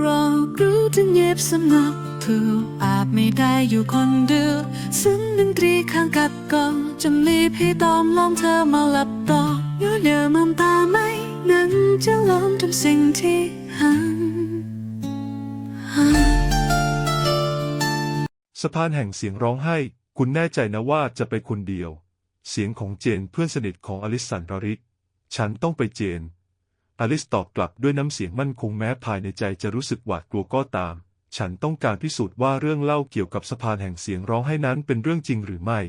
เรารู้ถึงเย็บสำนักถูกอาจไม่ได้อยู่คนเดียวซึ่งดนตรีข้างกัดกองจำลีพี่ตอมลองเธอมาหลับต่อเยอะเยอมองตาไหมนั้นจะลองทำสิ่งที่หันหันสะพานแห่งเสียงร้องไห้ คุณแน่ใจนะว่าจะไปคนเดียว เสียงของเจนเพื่อนสนิทของอลิสสันราริกฉันต้องไปเจน อลิสตอบกลับด้วยน้ำเสียงมั่นคงแม้ภายในใจจะรู้สึกหวาดกลัวก็ตาม ฉันต้องการพิสูจน์ว่าเรื่องเล่าเกี่ยวกับสะพานแห่งเสียงร้องไห้นั้นเป็นเรื่องจริงหรือไม่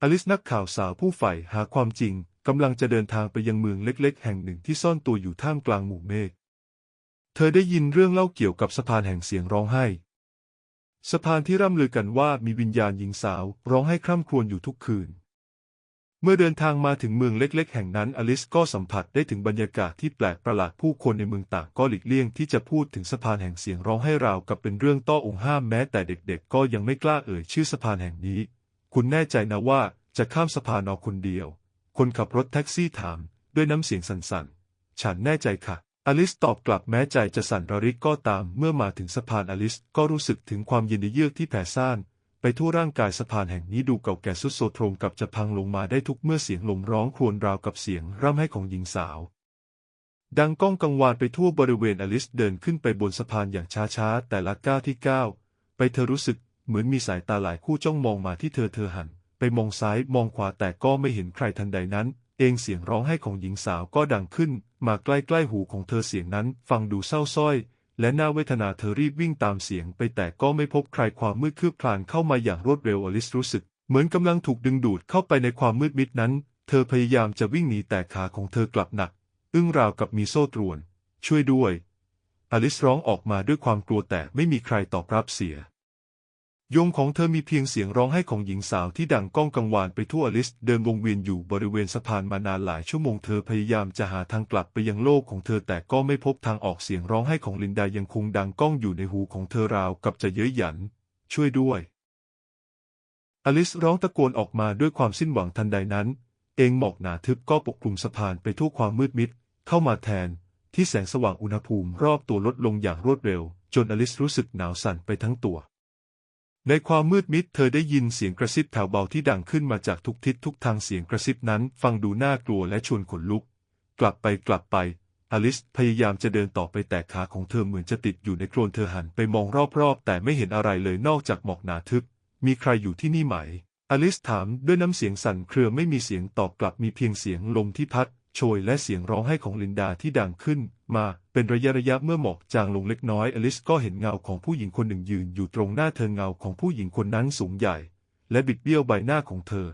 อลิสนักข่าวสาวผู้ใฝ่หาความจริงกำลังจะเดินทางไปยังเมืองเล็กๆ แห่งหนึ่งที่ซ่อนตัวอยู่ท่ามกลางหมู่เมฆ เธอได้ยินเรื่องเล่าเกี่ยวกับสะพานแห่งเสียงร้องไห้ สะพานที่ร่ำลือกันว่ามีวิญญาณหญิงสาวร้องให้คร่ำครวญอยู่ทุกคืน เมื่อเดินทางมาถึงเมืองเล็ก ๆ แห่งนั้นอลิสก็สัมผัสได้ถึงบรรยากาศที่แปลกประหลาดผู้คนในเมืองต่างก็หลีกเลี่ยงที่จะพูดถึงสะพานแห่งเสียงร้องให้ราวกับเป็นเรื่องต้อองค์ห้ามแม้แต่เด็กๆ ก็ยังไม่กล้าเอ่ยชื่อสะพานแห่งนี้ คุณแน่ใจนะว่าจะข้ามสะพานเอคนเดียว คนขับรถแท็กซี่ถาม ด้วยน้ำเสียงสั่นๆ ฉันแน่ใจค่ะ อลิสตอบกลับแม้ใจจะสั่นระริกก็ตาม เมื่อมาถึงสะพานอลิสก็รู้สึกถึงความเย็นเยือกที่แผ่ซ่าน ไปทั่วร่างกายสะพานแห่งนี้ดูเก่าแก่สุดโทรมตรงกับจะพังลงมาได้ทุกเมื่อเสียงลมร้องครวญราวกับเสียงร่ำไห้ของหญิงสาว ดังก้องกังวานไปทั่วบริเวณอลิสเดินขึ้นไปบนสะพานอย่างช้าๆ แต่ละก้าวที่ก้าวไปเธอรู้สึกเหมือนมีสายตาหลายคู่จ้องมองมาที่เธอเธอหัน ไปมองซ้ายมองขวาแต่ก็ไม่เห็นใครทันใดนั้น เองเสียงร้องไห้ของหญิงสาวก็ดังขึ้น มาใกล้ๆหูของเธอเสียงนั้น ฟังดูเศร้าส้อย และน่าเวทนาเธอรีบวิ่งตามเสียงไปแต่ก็ไม่พบใครความมืดคืบคลานเข้ามาอย่างรวดเร็วอลิสรู้สึก เหมือนกำลังถูกดึงดูดเข้าไปในความมืดมิดนั้น เธอพยายามจะวิ่งหนีแต่ขาของเธอกลับหนัก อึ้งราวกับมีโซ่ตรวน ช่วยด้วย อลิสร้องออกมาด้วยความกลัวแต่ไม่มีใครตอบรับเสีย ยมของเธอมีเพียงเสียงร้องไห้ของหญิงสาวที่ดังก้องกังวานไปทั่วอลิสเดินวงเวียนอยู่บริเวณสะพานมานานหลายชั่วโมงเธอพยายามจะหาทางกลับไปยังโลกของเธอแต่ก็ไม่พบทางออกเสียงร้องไห้ของลินดายังคงดังก้องอยู่ในหูของเธอราวกับจะเย้ยหยัน ช่วยด้วย อลิสร้องตะโกนออกมาด้วยความสิ้นหวังทันใดนั้น เองหมอกหนาทึบก็ปกคลุมสะพานไปทั่วความมืดมิด เข้ามาแทน ที่แสงสว่างอุณหภูมิรอบตัวลดลงอย่างรวดเร็ว จนอลิสรู้สึกหนาวสั่นไปทั้งตัว ในความมืดมิดเธอได้ยินเสียงกระซิบแผ่วเบาที่ดังขึ้นมาจากทุกทิศทุกทางเสียงกระซิบนั้น ฟังดูน่ากลัวและชวนขนลุก กลับไปกลับไป อลิสพยายามจะเดินต่อไปแต่ขาของเธอเหมือนจะติดอยู่ในโคลนเธอหันไปมองรอบๆ แต่ไม่เห็นอะไรเลยนอกจากหมอกหนาทึบ มีใครอยู่ที่นี่ไหม อลิสถามด้วยน้ำเสียงสั่นเครือไม่มีเสียงตอบกลับมีเพียงเสียงลมที่พัด โชยและเสียงร้องไห้ของลินดาที่ดังขึ้นมาเป็นระยะระยะเมื่อหมอกจางลงเล็กน้อยอลิสก็เห็นเงาของผู้หญิงคนหนึ่งยืนอยู่ตรงหน้าเธอเงาของผู้หญิงคนนั้นสูงใหญ่ และบิดเบี้ยวใบหน้าของเธอ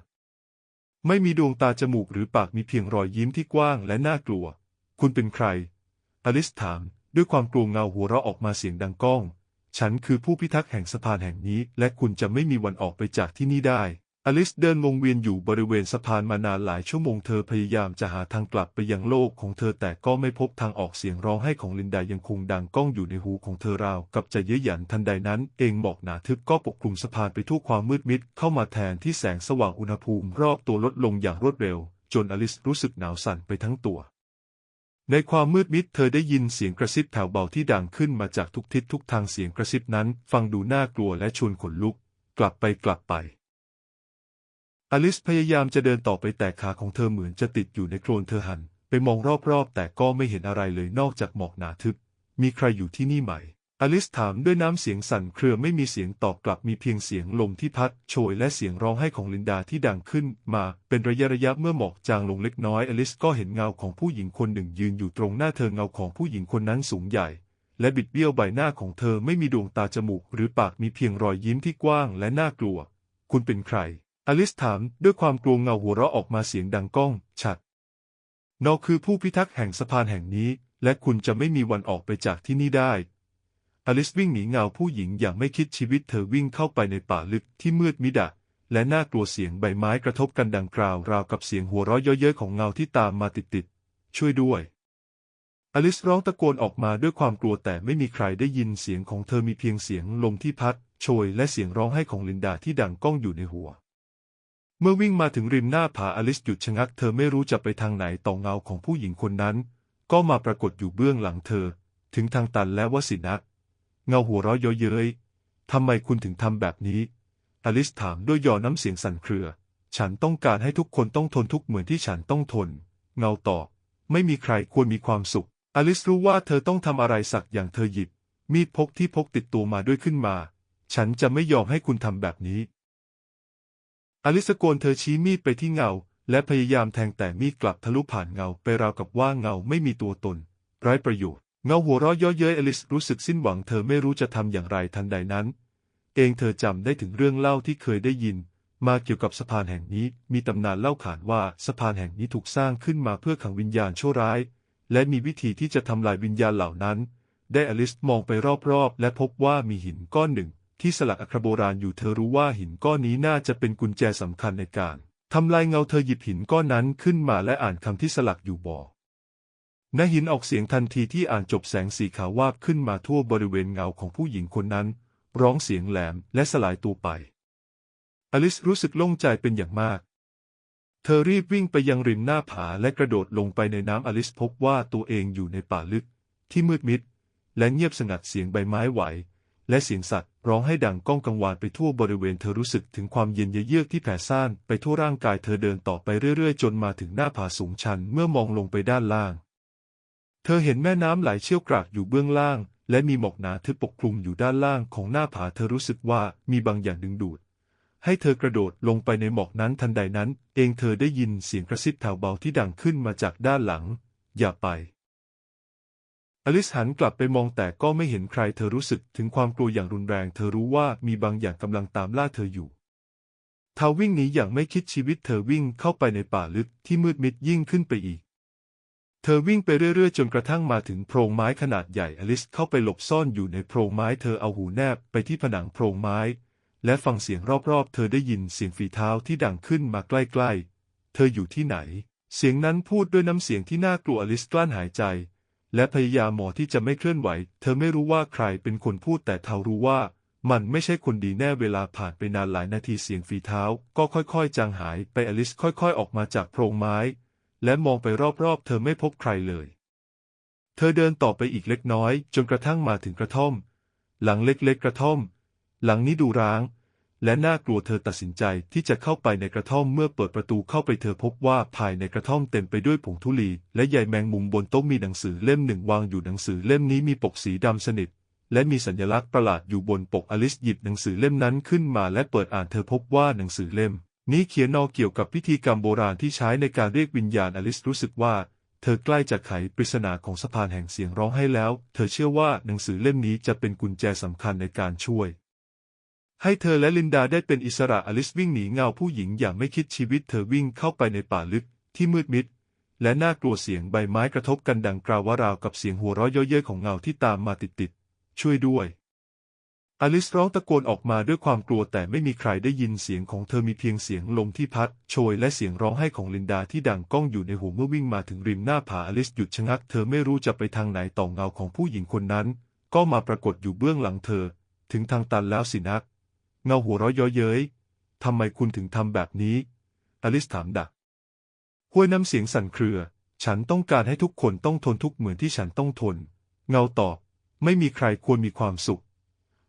ไม่มีดวงตาจมูกหรือปากมีเพียงรอยยิ้มที่กว้างและน่ากลัว คุณเป็นใคร อลิสถาม ด้วยความกลัวเงาหัวเราะออกมาเสียงดังก้อง ฉันคือผู้พิทักษ์แห่งสะพานแห่งนี้ และคุณจะไม่มีวันออกไปจากที่นี่ได้ อลิสเดินวงเวียนอยู่บริเวณสะพานมานานหลายชั่วโมงเธอพยายามจะหาทางกลับไปยังโลกของเธอแต่ก็ไม่พบทางออกเสียงร้องไห้ของลินดายังคงดังก้องอยู่ในหูของเธอราวกับจะเย้ยหยันทันใดนั้นเองหมอกหนาทึบก็ปกคลุมสะพานไปทั่วความมืดมิดเข้ามาแทนที่แสงสว่างอุณหภูมิรอบตัวลดลงอย่างรวดเร็ว จนอลิสรู้สึกหนาวสั่นไปทั้งตัว ในความมืดมิดเธอได้ยินเสียงกระซิบแผ่วเบาที่ดังขึ้นมาจากทุกทิศทุกทางเสียงกระซิบนั้น ฟังดูน่ากลัวและชวนขนลุก กลับไปกลับไป อลิสพยายามจะเดินต่อไปแต่ขาของเธอเหมือนจะติดอยู่ในโคลนเธอหัน ไปมองรอบๆ แต่ก็ไม่เห็นอะไรเลยนอกจากหมอกหนาทึบ มีใครอยู่ที่นี่ไหม อลิสถามด้วยน้ำเสียงสั่นเครือไม่มีเสียงตอบกลับมีเพียงเสียงลมที่พัดโชยและเสียงร้องไห้ของลินดาที่ดังขึ้นมาเป็นระยะระยะเมื่อหมอกจางลงเล็กน้อย อลิสก็เห็นเงาของผู้หญิงคนหนึ่งยืนอยู่ตรงหน้าเธอเงาของผู้หญิงคนนั้นสูงใหญ่และบิดเบี้ยวใบหน้าของเธอไม่มีดวงตาจมูก หรือปากมีเพียงรอยยิ้มที่กว้างและน่ากลัว คุณเป็นใคร อลิสถามด้วยความกลัวเงาหัวเราะออกมาเสียงดังก้อง ชัดนอคือผู้พิทักษ์แห่งสะพานแห่งนี้ และคุณจะไม่มีวันออกไปจากที่นี่ได้ อลิสวิ่งหนีเงาผู้หญิงอย่างไม่คิดชีวิตเธอวิ่งเข้าไปในป่าลึกที่มืดมิดะ และน่ากลัวเสียงใบไม้กระทบกันดังกล่าวราวกับเสียงหัวเราะเย้ยๆของเงาที่ตามมาติดๆ ช่วยด้วย อลิสร้องตะโกนออกมาด้วยความกลัวแต่ไม่มีใครได้ยินเสียงของเธอมีเพียงเสียงลมที่พัด โชยและเสียงร้องไห้ของลินดาที่ดังก้องอยู่ในหัว เมื่อวิ่งมาถึงริมหน้าผาอลิสหยุดชะงักเธอไม่รู้จะไปทางไหนต่อเงาของผู้หญิงคนนั้น ก็มาปรากฏอยู่เบื้องหลังเธอ ถึงทางตันและวสินะเงาหัวเราะเยาะเย้ยทำไมคุณถึงทำแบบนี้ อลิสถามด้วยยอน้ำเสียงสั่นเครือ ฉันต้องการให้ทุกคนต้องทนทุกเหมือนที่ฉันต้องทน เงาตอบ ไม่มีใครควรมีความสุข อลิสรู้ว่าเธอต้องทำอะไรสักอย่างเธอหยิบ มีดพกที่พกติดตัวมาด้วยขึ้นมา ฉันจะไม่ยอมให้คุณทำแบบนี้ อลิสโกนเธอชี้มีดไปที่เงา และพยายามแทงแต่มีดกลับทะลุผ่านเงาไปราวกับว่าเงาไม่มีตัวตน ไร้ประโยชน์ เงาหัวเราะเย่อเย้ยอลิสรู้สึกสิ้นหวังเธอไม่รู้จะทำอย่างไรทันใดนั้น เองเธอจำได้ถึงเรื่องเล่าที่เคยได้ยิน มาเกี่ยวกับสะพานแห่งนี้ มีตำนานเล่าขานว่าสะพานแห่งนี้ถูกสร้างขึ้นมาเพื่อขังวิญญาณชั่วร้าย และมีวิธีที่จะทำลายวิญญาณเหล่านั้น ได้อลิสมองไปรอบๆและพบว่ามีหินก้อนหนึ่ง ที่สลักอักขรโบราณอยู่เธอรู้ว่าหินก้อนนี้น่าจะเป็นกุญแจสำคัญในการทำลายเงาเธอหยิบหินก้อนนั้นขึ้นมาและอ่านคำที่สลักอยู่บอกณหินออกเสียงทันทีที่อ่านจบแสงสีขาววาบขึ้นมาทั่วบริเวณเงาของผู้หญิงคนนั้น ร้องเสียงแหลมและสลายตัวไป อลิสรู้สึกโล่งใจเป็นอย่างมาก เธอรีบวิ่งไปยังริมหน้าผาและกระโดดลงไปในน้ำอลิสพบว่าตัวเองอยู่ในป่าลึก ที่มืดมิด และเงียบสงัดเสียงใบไม้ไหว และเสียงสัตว์ ร้องให้ดังก้องกังวานไปทั่วบริเวณเธอรู้สึกถึงความเย็นเยือกที่แผ่ซ่านไปทั่วร่างกายเธอเดินต่อไปเรื่อยๆ จนมาถึงหน้าผาสูงชันเมื่อมองลงไปด้านล่าง เธอเห็นแม่น้ำไหลเชี่ยวกรากอยู่เบื้องล่าง และมีหมอกหนาทึบปกคลุมอยู่ด้านล่างของหน้าผาเธอรู้สึกว่ามีบางอย่างดึงดูด ให้เธอกระโดดลงไปในหมอกนั้นทันใดนั้น เองเธอได้ยินเสียงกระซิบแผ่วเบาที่ดังขึ้นมาจากด้านหลัง อย่าไป อลิสหันกลับไปมองแต่ก็ไม่เห็นใครเธอรู้สึกถึงความกลัวอย่างรุนแรง เธอรู้ว่ามีบางอย่างกำลังตามล่าเธออยู่เธอวิ่งหนีอย่างไม่คิดชีวิตเธอวิ่งเข้าไปในป่าลึกที่มืดมิดยิ่งขึ้นไปอีก เธอวิ่งไปเรื่อยๆ จนกระทั่งมาถึงโพรงไม้ขนาดใหญ่อลิสเข้าไปหลบซ่อนอยู่ในโพรงไม้เธอเอาหูแนบไปที่ผนังโพรงไม้ และฟังเสียงรอบๆ เธอได้ยินเสียงฝีเท้าที่ดังขึ้นมาใกล้ๆ เธออยู่ที่ไหน เสียงนั้นพูดด้วยน้ำเสียงที่น่ากลัวอลิสกลั้นหายใจ และพยายามหมอที่จะไม่เคลื่อนไหว เธอไม่รู้ว่าใครเป็นคนพูดแต่เธอรู้ว่า มันไม่ใช่คนดีแน่เวลาผ่านไปนานหลายนาทีเสียงฝีเท้า ก็ค่อยๆ จางหายไปอลิสค่อยๆ ออกมาจากโพรงไม้ และมองไปรอบๆ เธอไม่พบใครเลย เธอเดินต่อไปอีกเล็กน้อย จนกระทั่งมาถึงกระท่อม หลังเล็กๆกระท่อม หลังนี้ดูร้าง และน่ากลัวเธอตัดสินใจที่จะเข้าไปในกระท่อมเมื่อเปิดประตูเข้าไปเธอพบว่าภายในกระท่อมเต็มไปด้วยผงธุลี และใยแมงมุมบนโต๊ะมีหนังสือเล่มหนึ่งวางอยู่หนังสือเล่มนี้มีปกสีดำสนิท และมีสัญลักษณ์ประหลาดอยู่บนปกอลิสหยิบหนังสือเล่มนั้นขึ้นมาและเปิดอ่านเธอพบว่าหนังสือเล่ม นี้เขียนนอเกี่ยวกับพิธีกรรมโบราณที่ใช้ในการเรียกวิญญาณอลิสรู้สึกว่าเธอใกล้จะไขปริศนาของสะพานแห่งเสียงร้องให้แล้ว เธอเชื่อว่าหนังสือเล่มนี้จะเป็นกุญแจสำคัญในการช่วย ให้เธอและลินดาได้เป็นอิสระอลิสวิ่งหนีเงาผู้หญิงอย่างไม่คิดชีวิตเธอวิ่งเข้าไปในป่าลึกที่มืดมิด และน่ากลัวเสียงใบไม้กระทบกันดังกราวราวกับเสียงหัวเราะเย้ยๆของเงาที่ตามมาติดๆช่วยด้วยอลิสร้องตะโกนออกมาด้วยความกลัวแต่ไม่มีใครได้ยินเสียงของเธอมีเพียงเสียงลมที่พัดโชยและเสียงร้องไห้ของลินดาที่ดังก้องอยู่ในหูเมื่อวิ่งมาถึงริมหน้าผาอลิสหยุดชะงักเธอไม่รู้จะไปทางไหนต่อเงาของผู้หญิงคนนั้น ก็มาปรากฏอยู่เบื้องหลังเธอ ถึงทางตันแล้วสินัก เงาหัวเราะเย้อเย้ยทำไมคุณถึงทำแบบนี้ อลิสถามดักห้วยน้ำเสียงสั่นเครือ ฉันต้องการให้ทุกคนต้องทนทุกเหมือนที่ฉันต้องทน เงาตอบ ไม่มีใครควรมีความสุข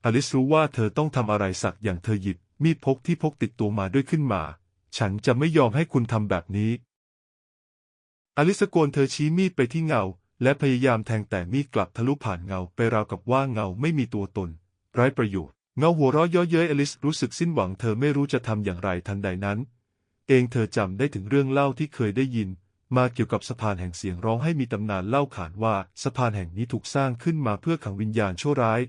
อลิสรู้ว่าเธอต้องทำอะไรสักอย่างเธอหยิบมีดพกที่พกติดตัวมาด้วยขึ้นมา ฉันจะไม่ยอมให้คุณทำแบบนี้ อลิสโกนเธอชี้มีดไปที่เงา และพยายามแทงแต่มีดกลับทะลุผ่านเงาไปราวกับว่าเงาไม่มีตัวตน ไร้ประโยชน์ เงาหัวเราะเย้อเย้ยอลิสรู้สึกสิ้นหวังเธอไม่รู้จะทำอย่างไรทันใดนั้น เองเธอจำได้ถึงเรื่องเล่าที่เคยได้ยิน มาเกี่ยวกับสะพานแห่งเสียงร้องให้มีตำนานเล่าขานว่าสะพานแห่งนี้ถูกสร้างขึ้นมาเพื่อขังวิญญาณชั่วร้าย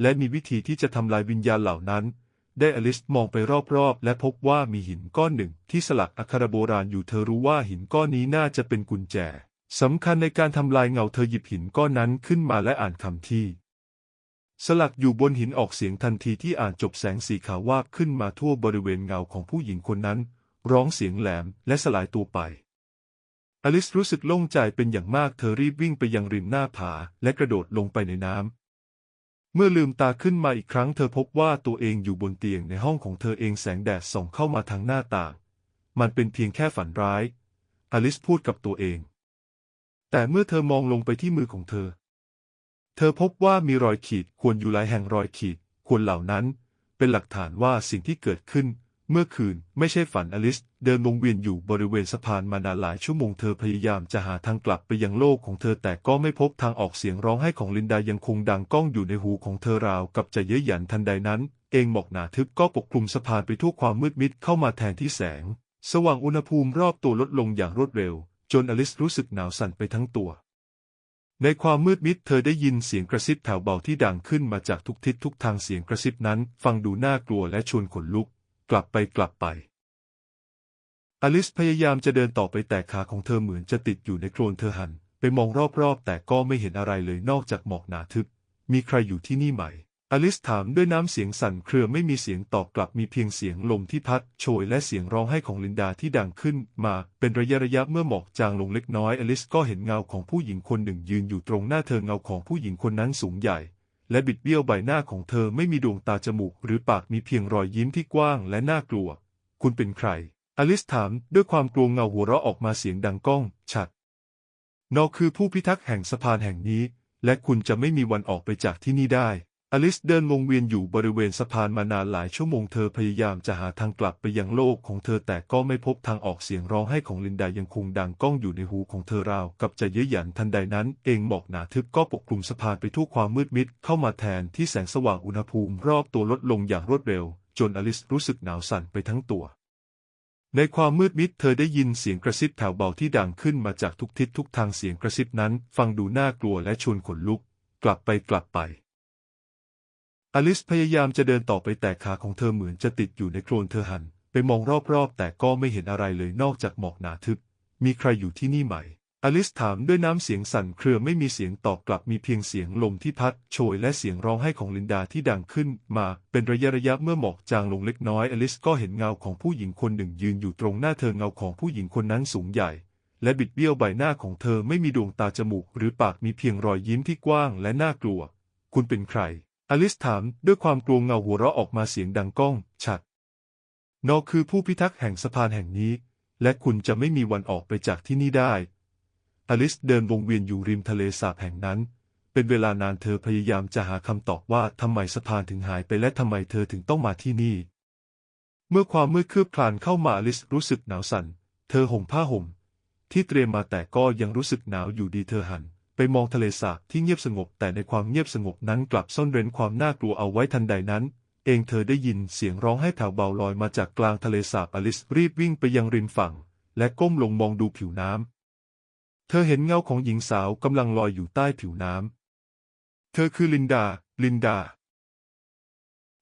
และมีวิธีที่จะทำลายวิญญาณเหล่านั้น ได้อลิสมองไปรอบๆ และพบว่ามีหินก้อนหนึ่งที่สลักอักขระโบราณอยู่เธอรู้ว่าหินก้อนนี้น่าจะเป็นกุญแจสำคัญในการทำลายเงาเธอหยิบหินก้อนนั้นขึ้นมาและอ่านคำที่ สลักอยู่บนหินออกเสียงทันทีที่อ่านจบแสงสีขาววาบขึ้นมาทั่วบริเวณเงาของผู้หญิงคนนั้น ร้องเสียงแหลมและสลายตัวไป อลิสรู้สึกโล่งใจเป็นอย่างมากเธอรีบวิ่งไปยังริมหน้าผาและกระโดดลงไปในน้ำเมื่อลืมตาขึ้นมาอีกครั้งเธอพบว่าตัวเองอยู่บนเตียงในห้องของเธอเองแสงแดดส่องเข้ามาทางหน้าต่าง มันเป็นเพียงแค่ฝันร้าย อลิสพูดกับตัวเอง แต่เมื่อเธอมองลงไปที่มือของเธอ เธอพบว่ามีรอยขีดข่วนอยู่หลายแห่งรอยขีดข่วนเหล่านั้น เป็นหลักฐานว่าสิ่งที่เกิดขึ้น เมื่อคืนไม่ใช่ฝันอลิส เดินวงเวียนอยู่บริเวณสะพานมานานหลายชั่วโมงเธอพยายามจะหาทางกลับไปยังโลกของเธอแต่ก็ไม่พบทางออกเสียงร้องไห้ของลินดายังคงดังก้องอยู่ในหูของเธอราวกับจะเย้ยหยันทันใดนั้น เองหมอกหนาทึบก็ปกคลุมสะพานไปทั่วความมืดมิดเข้ามาแทนที่แสง สว่างอุณหภูมิรอบตัวลดลงอย่างรวดเร็ว จนอลิสรู้สึกหนาวสั่นไปทั้งตัว ในความมืดมิดเธอได้ยินเสียงกระซิบแถวเบาที่ดังขึ้นมาจากทุกทิศทุกทางเสียงกระซิบนั้น ฟังดูน่ากลัวและชวนขนลุก กลับไปกลับไป อลิสพยายามจะเดินต่อไปแต่ขาของเธอเหมือนจะติดอยู่ในโคลนเธอหัน ไปมองรอบๆ แต่ก็ไม่เห็นอะไรเลยนอกจากหมอกหนาทึบ มีใครอยู่ที่นี่ไหม อลิสถามด้วยน้ำเสียงสั่นเครือไม่มีเสียงตอบกลับมีเพียงเสียงลมที่พัดโชยและเสียงร้องไห้ของลินดาที่ดังขึ้นมาเป็นระยะระยะเมื่อหมอกจางลงเล็กน้อยอลิสก็เห็นเงาของผู้หญิงคนหนึ่งยืนอยู่ตรงหน้าเธอเงาของผู้หญิงคนนั้นสูงใหญ่และบิดเบี้ยวใบหน้าของเธอไม่มีดวงตาจมูกหรือปากมีเพียงรอยยิ้มที่กว้างและน่ากลัว คุณเป็นใคร อลิสถามด้วยความกลัวเงาหัวเราะออกมาเสียงดังก้อง ชัด นอคือผู้พิทักษ์แห่งสะพานแห่งนี้ และคุณจะไม่มีวันออกไปจากที่นี่ได้ อลิสเดินวงเวียนอยู่บริเวณสะพานมานานหลายชั่วโมงเธอพยายามจะหาทางกลับไปยังโลกของเธอแต่ก็ไม่พบทางออกเสียงร้องไห้ของลินดายังคงดังก้องอยู่ในหูของเธอราวกับจะเย้ยหยันทันใดนั้นเองหมอกหนาทึบก็ปกคลุมสะพานไปทั่วความมืดมิดเข้ามาแทนที่แสงสว่างอุณหภูมิรอบตัวลดลงอย่างรวดเร็ว จนอลิสรู้สึกหนาวสั่นไปทั้งตัว ในความมืดมิดเธอได้ยินเสียงกระซิบแผ่วเบาที่ดังขึ้นมาจากทุกทิศทุกทางเสียงกระซิบนั้น ฟังดูน่ากลัวและชวนขนลุก กลับไปกลับไป อลิสพยายามจะเดินต่อไปแต่ขาของเธอเหมือนจะติดอยู่ในโคลนเธอหัน ไปมองรอบๆ แต่ก็ไม่เห็นอะไรเลยนอกจากหมอกหนาทึบ มีใครอยู่ที่นี่ไหม อลิสถามด้วยน้ำเสียงสั่นเครือไม่มีเสียงตอบกลับมีเพียงเสียงลมที่พัด โชยและเสียงร้องไห้ของลินดาที่ดังขึ้นมาเป็นระยะระยะเมื่อหมอกจางลงเล็กน้อย อลิสก็เห็นเงาของผู้หญิงคนหนึ่งยืนอยู่ตรงหน้าเธอเงาของผู้หญิงคนนั้นสูงใหญ่ และบิดเบี้ยวใบหน้าของเธอไม่มีดวงตาจมูก หรือปากมีเพียงรอยยิ้มที่กว้างและน่ากลัว คุณเป็นใคร อลิสถามด้วยความกลัวเงาหัวเราะออกมาเสียงดังก้องชัดนอคือผู้พิทักษ์แห่งสะพานแห่งนี้ และคุณจะไม่มีวันออกไปจากที่นี่ได้ อลิสเดินวงเวียนอยู่ริมทะเลสาบแห่งนั้น เป็นเวลานานเธอพยายามจะหาคำตอบว่าทำไมสะพานถึงหายไปและทำไมเธอถึงต้องมาที่นี่ เมื่อความมืดคืบคลานเข้ามาอลิสรู้สึกหนาวสั่น เธอห่มผ้าห่ม ที่เตรียมมาแต่ก็ยังรู้สึกหนาวอยู่ดีเธอหัน มองทะเลสาบที่เงียบสงบ แต่ในความเงียบสงบนั้นกลับซ่อนเร้นความน่ากลัวเอาไว้ทันใดนั้น เองเธอได้ยินเสียงร้องไห้แผ่วเบาลอยมาจากกลางทะเลสาบอลิสรีบวิ่งไปยังริมฝั่ง และก้มลงมองดูผิวน้ำเธอเห็นเงาของหญิงสาวกำลังลอยอยู่ใต้ผิวน้ำเธอคือลินดา ลินดา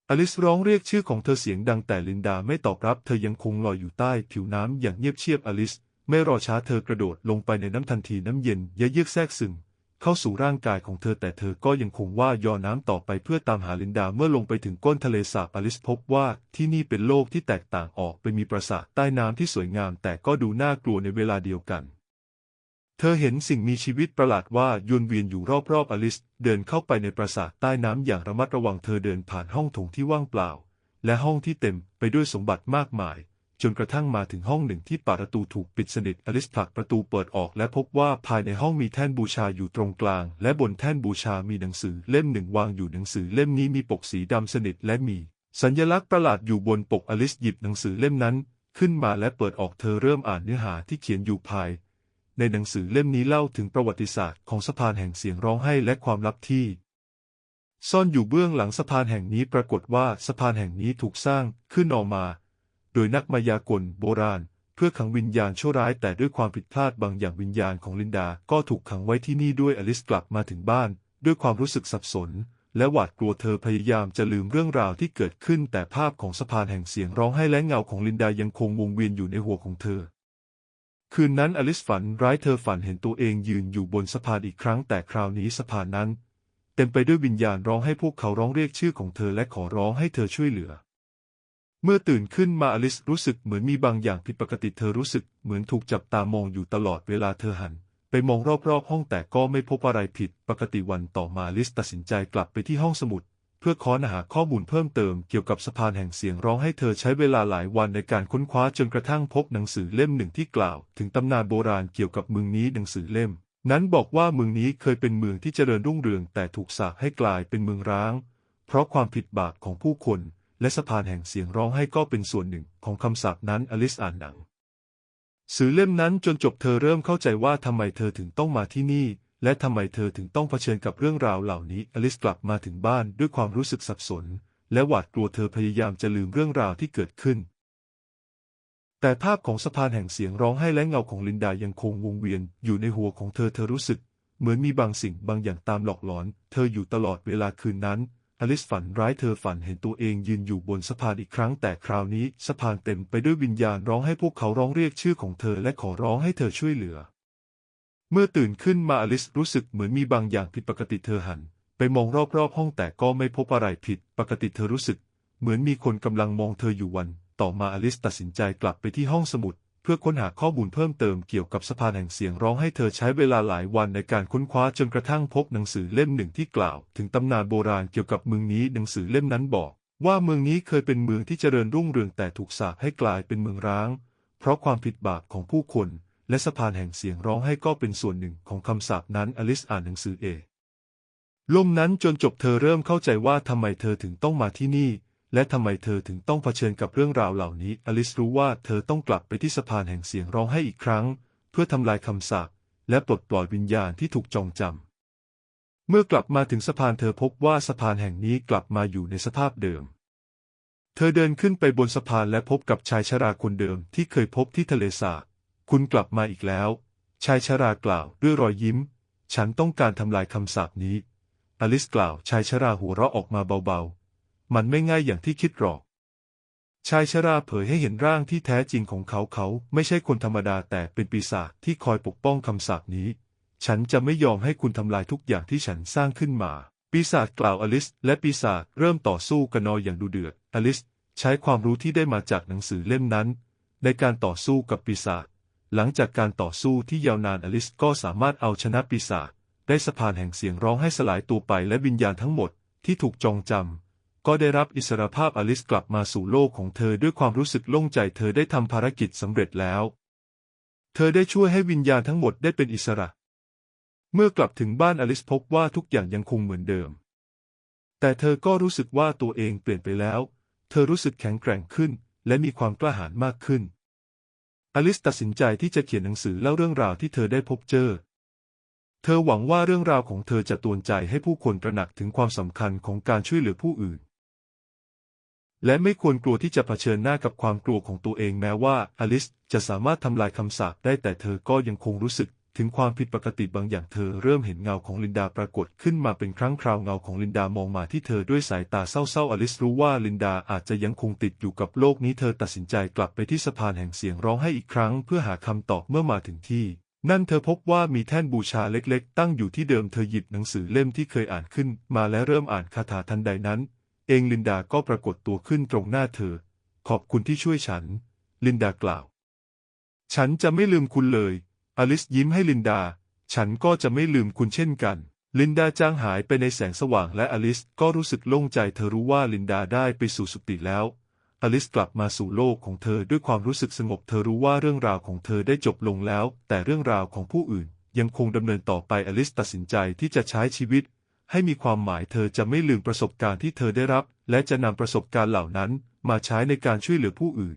อลิสร้องเรียกชื่อของเธอเสียงดังแต่ลินดาไม่ตอบรับ เธอยังคงลอยอยู่ใต้ผิวน้ำอย่างเงียบเชียบอลิส ไม่รอช้าเธอกระโดดลงไปในน้ำทันทีน้ำเย็นเยือกแทรกซึม เข้าสู่ร่างกายของเธอแต่เธอก็ยังคงว่ายอน้ำต่อไปเพื่อตามหาลินดาเมื่อลงไปถึงก้นทะเลสาบอลิสพบว่าที่นี่เป็นโลกที่แตกต่างออกไปมีปราสาทใต้น้ำที่สวยงามแต่ก็ดูน่ากลัวในเวลาเดียวกัน เธอเห็นสิ่งมีชีวิตประหลาดว่ายวนเวียนอยู่รอบๆอลิส เดินเข้าไปในปราสาทใต้น้ำอย่างระมัดระวังเธอเดินผ่านห้องโถงที่ว่างเปล่า และห้องที่เต็มไปด้วยสมบัติมากมาย จนกระทั่งมาถึงห้องหนึ่งที่ประตูถูกปิดสนิทอลิสผลักประตูเปิดออกและพบว่าภายในห้องมีแท่นบูชาอยู่ตรงกลาง และบนแท่นบูชามีหนังสือเล่มหนึ่งวางอยู่หนังสือเล่มนี้มีปกสีดำสนิทและมี สัญลักษณ์ประหลาดอยู่บนปกอลิสหยิบหนังสือเล่มนั้น ขึ้นมาและเปิดออกเธอเริ่มอ่านเนื้อหาที่เขียนอยู่ภาย ในหนังสือเล่มนี้เล่าถึงประวัติศาสตร์ของสะพานแห่งเสียงร้องไห้และความลับที่ซ่อนอยู่เบื้องหลังสะพานแห่งนี้ปรากฏว่าสะพานแห่งนี้ถูกสร้างขึ้นออกมา โดยนักมายากลโบราณ เพื่อขังวิญญาณชั่วร้าย แต่ด้วยความผิดพลาดบางอย่างวิญญาณของลินดา ก็ถูกขังไว้ที่นี่ด้วยอลิสกลับมาถึงบ้าน ด้วยความรู้สึกสับสน และหวาดกลัวเธอพยายามจะลืมเรื่องราวที่เกิดขึ้น แต่ภาพของสะพานแห่งเสียงร้องไห้และเงาของลินดายังคงวงเวียนอยู่ในหัวของเธอคืนนั้นอลิสฝันร้ายเธอฝันเห็นตัวเองยืนอยู่บนสะพานอีกครั้งแต่คราวนี้สะพานนั้น เต็มไปด้วยวิญญาณร้องให้พวกเขาร้องเรียกชื่อของเธอและขอร้องให้เธอช่วยเหลือ เมื่อตื่นขึ้นมาอลิสรู้สึกเหมือนมีบางอย่างผิดปกติเธอรู้สึกเหมือนถูกจับตามองอยู่ตลอดเวลาเธอหัน ไปมองรอบๆห้องแต่ก็ไม่พบอะไรผิดปกติวันต่อมาอลิสตัดสินใจกลับไปที่ห้องสมุด เพื่อค้นหาข้อมูลเพิ่มเติมเกี่ยวกับสะพานแห่งเสียงร้องให้เธอใช้เวลาหลายวันในการค้นคว้าจนกระทั่งพบหนังสือเล่มหนึ่งที่กล่าว ถึงตำนานโบราณเกี่ยวกับเมืองนี้หนังสือเล่ม นั้นบอกว่าเมืองนี้เคยเป็นเมืองที่เจริญรุ่งเรืองแต่ถูกสาปให้กลายเป็นเมืองร้าง เพราะความผิดบาปของผู้คน และสะพานแห่งเสียงร้องให้ก็เป็นส่วนหนึ่งของคำสาปนั้นอลิสอ่านหนังสือเล่มนั้นจนจบเธอเริ่มเข้าใจว่าทำไมเธอถึงต้องมาที่นี่ และทำไมเธอถึงต้องเผชิญกับเรื่องราวเหล่านี้อลิสกลับมาถึงบ้านด้วยความรู้สึกสับสน และหวาดกลัวเธอพยายามจะลืมเรื่องราวที่เกิดขึ้น แต่ภาพของสะพานแห่งเสียงร้องไห้และเงาของลินดายังคงวงเวียนอยู่ในหัวของเธอเธอรู้สึก เหมือนมีบางสิ่งบางอย่างตามหลอกหลอน เธออยู่ตลอดเวลาคืนนั้น อลิสฝันร้ายเธอฝันเห็นตัวเองยืนอยู่บนสะพานอีกครั้งแต่คราวนี้สะพานเต็มไปด้วยวิญญาณร้องให้พวกเขาร้องเรียกชื่อของเธอและขอร้องให้เธอช่วยเหลือ เมื่อตื่นขึ้นมาอลิสรู้สึกเหมือนมีบางอย่างผิดปกติเธอหัน ไปมองรอบๆห้องแต่ก็ไม่พบอะไรผิดปกติเธอรู้สึก เหมือนมีคนกำลังมองเธออยู่วัน ต่อมาอลิสตัดสินใจกลับไปที่ห้องสมุด เพื่อค้นหาข้อมูลเพิ่มเติมเกี่ยวกับสะพานแห่งเสียงร้องให้เธอใช้เวลาหลายวันในการค้นคว้าจนกระทั่งพบหนังสือเล่มหนึ่งที่กล่าว ถึงตำนานโบราณเกี่ยวกับเมืองนี้หนังสือเล่มนั้นบอก ว่าเมืองนี้เคยเป็นเมืองที่เจริญรุ่งเรืองแต่ถูกสาปให้กลายเป็นเมืองร้าง เพราะความผิดบาปของผู้คน และสะพานแห่งเสียงร้องให้ก็เป็นส่วนหนึ่งของคำสาปนั้นอลิสอ่านหนังสือเอลมนั้นจนจบเธอเริ่มเข้าใจว่าทำไมเธอถึงต้องมาที่นี่ และทำไมเธอถึงต้องเผชิญกับเรื่องราวเหล่านี้ อลิสรู้ว่าเธอต้องกลับไปที่สะพานแห่งเสียงร้องให้อีกครั้ง เพื่อทำลายคำสาปและปลดปล่อยวิญญาณที่ถูกจองจำ เมื่อกลับมาถึงสะพานเธอพบว่าสะพานแห่งนี้กลับมาอยู่ในสภาพเดิม เธอเดินขึ้นไปบนสะพานและพบกับชายชราคนเดิมที่เคยพบที่ทะเลสาบ คุณกลับมาอีกแล้ว ชายชรากล่าวด้วยรอยยิ้ม ฉันต้องการทำลายคำสาปนี้ อลิสกล่าวชายชราหัวเราะออกมาเบาๆ มันไม่ง่ายอย่างที่คิดหรอก ชายชราเผยให้เห็นร่างที่แท้จริงของเขาเขาไม่ใช่คนธรรมดาแต่เป็นปีศาจที่คอยปกป้องคำสาปนี้ ฉันจะไม่ยอมให้คุณทำลายทุกอย่างที่ฉันสร้างขึ้นมา ปีศาจกล่าวอลิส และปีศาจเริ่มต่อสู้กันนอยอย่างดุเดือด อลิสใช้ความรู้ที่ได้มาจากหนังสือเล่มนั้น ในการต่อสู้กับปีศาจ หลังจากการต่อสู้ที่ยาวนานอลิสก็สามารถเอาชนะปีศาจได้สะพานแห่งเสียงร้องให้สลายตัวไปและวิญญาณทั้งหมดที่ถูกจองจำ ก็ได้รับอิสรภาพอลิสกลับมาสู่โลกของเธอด้วยความรู้สึกโล่งใจเธอได้ทำภารกิจสำเร็จแล้ว เธอได้ช่วยให้วิญญาณทั้งหมดได้เป็นอิสระ เมื่อกลับถึงบ้านอลิสพบว่าทุกอย่างยังคงเหมือนเดิม แต่เธอก็รู้สึกว่าตัวเองเปลี่ยนไปแล้ว เธอรู้สึกแข็งแกร่งขึ้น และมีความกล้าหาญมากขึ้น อลิสตัดสินใจที่จะเขียนหนังสือเล่าเรื่องราวที่เธอได้พบเจอเธอหวังว่าเรื่องราวของเธอจะตวนใจให้ผู้คนตระหนักถึงความสำคัญของการช่วยเหลือผู้อื่น และไม่ควรกลัวที่จะเผชิญหน้ากับความกลัวของตัวเองแม้ว่าอลิสจะสามารถทำลายคำสาปได้แต่เธอก็ยังคงรู้สึกถึงความผิดปกติบางอย่างเธอเริ่มเห็นเงาของลินดาปรากฏขึ้นมาเป็นครั้งคราวเงาของลินดามองมาที่เธอด้วยสายตาเศร้าๆอลิสรู้ว่าลินดาอาจจะยังคงติดอยู่กับโลกนี้เธอตัดสินใจกลับไปที่สะพานแห่งเสียงร้องให้อีกครั้งเพื่อหาคำตอบเมื่อมาถึงที่ นั่นเธอพบว่ามีแท่นบูชาเล็กๆ ตั้งอยู่ที่เดิมเธอหยิบหนังสือเล่มที่เคยอ่านขึ้น มาและเริ่มอ่านคาถาทันใดนั้น เองลินดาก็ปรากฏตัวขึ้นตรงหน้าเธอ ขอบคุณที่ช่วยฉัน ลินดากล่าว ฉันจะไม่ลืมคุณเลย อลิสยิ้มให้ลินดา ฉันก็จะไม่ลืมคุณเช่นกัน ลินดาจางหายไปในแสงสว่างและอลิสก็รู้สึกโล่งใจเธอรู้ว่าลินดาได้ไปสู่สุติแล้ว อลิสกลับมาสู่โลกของเธอด้วยความรู้สึกสงบเธอรู้ว่าเรื่องราวของเธอได้จบลงแล้ว แต่เรื่องราวของผู้อื่นยังคงดำเนินต่อไปอลิสตัดสินใจที่จะใช้ชีวิต ให้มีความหมายเธอจะไม่ลืมประสบการณ์ที่เธอได้รับ และจะนำประสบการณ์เหล่านั้นมาใช้ในการช่วยเหลือผู้อื่น